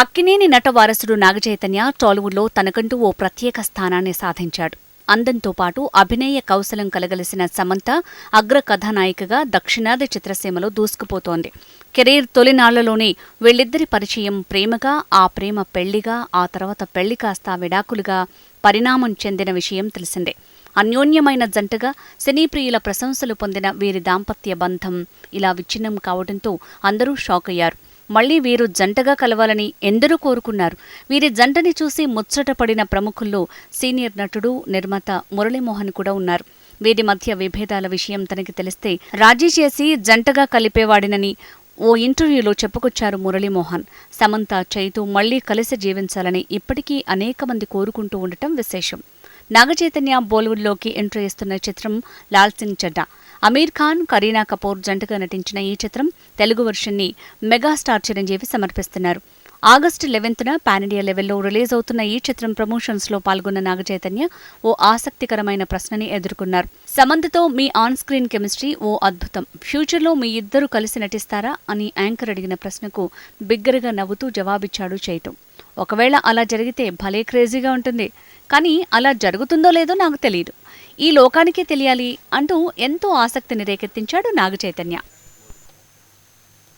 అక్కినేని నట వారసుడు నాగచైతన్య టాలీవుడ్లో తనకంటూ ఓ ప్రత్యేక స్థానాన్ని సాధించాడు. అందంతో పాటు అభినయ కౌశలం కలగలిసిన సమంత అగ్ర కథానాయికగా దక్షిణాది చిత్రసీమలో దూసుకుపోతోంది. కెరీర్ తొలినాళ్ళలోనే వీళ్ళిద్దరి పరిచయం ప్రేమగా ఆ ప్రేమ పెళ్ళిగా ఆ తర్వాత పెళ్ళి కాస్త విడాకులుగా పరిణామం చెందిన విషయం తెలిసిందే. అన్యోన్యమైన జంటగా సినీ ప్రియుల ప్రశంసలు పొందిన వీరి దాంపత్య బంధం ఇలా విచ్ఛిన్నం కావడంతో అందరూ షాక్ అయ్యారు మళ్ళీ వీరు జంటగా కలవాలని ఎందరూ కోరుకున్నారు. వీరి జంటని చూసి ముచ్చటపడిన ప్రముఖుల్లో సీనియర్ నటుడు నిర్మాత మురళీమోహన్ కూడా ఉన్నారు. వీరి మధ్య విభేదాల విషయం తనకి తెలిస్తే రాజీ చేసి జంటగా కలిపేవాడినని ఓ ఇంటర్వ్యూలో చెప్పుకొచ్చారు మురళీమోహన్. సమంత చైతు మళ్ళీ కలిసి జీవించాలని ఇప్పటికీ అనేక మంది కోరుకుంటూ ఉండటం విశేషం. నాగచైతన్య బాలీవుడ్లోకి ఎంట్రీ ఇస్తున్న చిత్రం లాల్ సింగ్ చడ్డా అమీర్ ఖాన్ కరీనా కపూర్ జంటగా నటించిన ఈ చిత్రం తెలుగు వర్షన్ని మెగాస్టార్ చిరంజీవి సమర్పిస్తున్నారు. ఆగస్టు లెవెన్త్న పాన్ ఇండియా లెవెల్లో రిలీజ్ అవుతున్న ఈ చిత్రం ప్రమోషన్స్లో పాల్గొన్న నాగచైతన్య ఓ ఆసక్తికరమైన ప్రశ్నని ఎదుర్కొన్నారు. సమంతతో మీ ఆన్ స్క్రీన్ కెమిస్ట్రీ ఓ అద్భుతం. ఫ్యూచర్లో మీ ఇద్దరు కలిసి నటిస్తారా అని యాంకర్ అడిగిన ప్రశ్నకు బిగ్గరగా నవ్వుతూ జవాబిచ్చాడు చైతం. ఒకవేళ అలా జరిగితే భలే క్రేజీగా ఉంటుంది. కానీ అలా జరుగుతుందో లేదో నాకు తెలియదు ఈ లోకానికే తెలియాలి అంటూ ఎంతో ఆసక్తిని రేకెత్తించాడు నాగచైతన్య.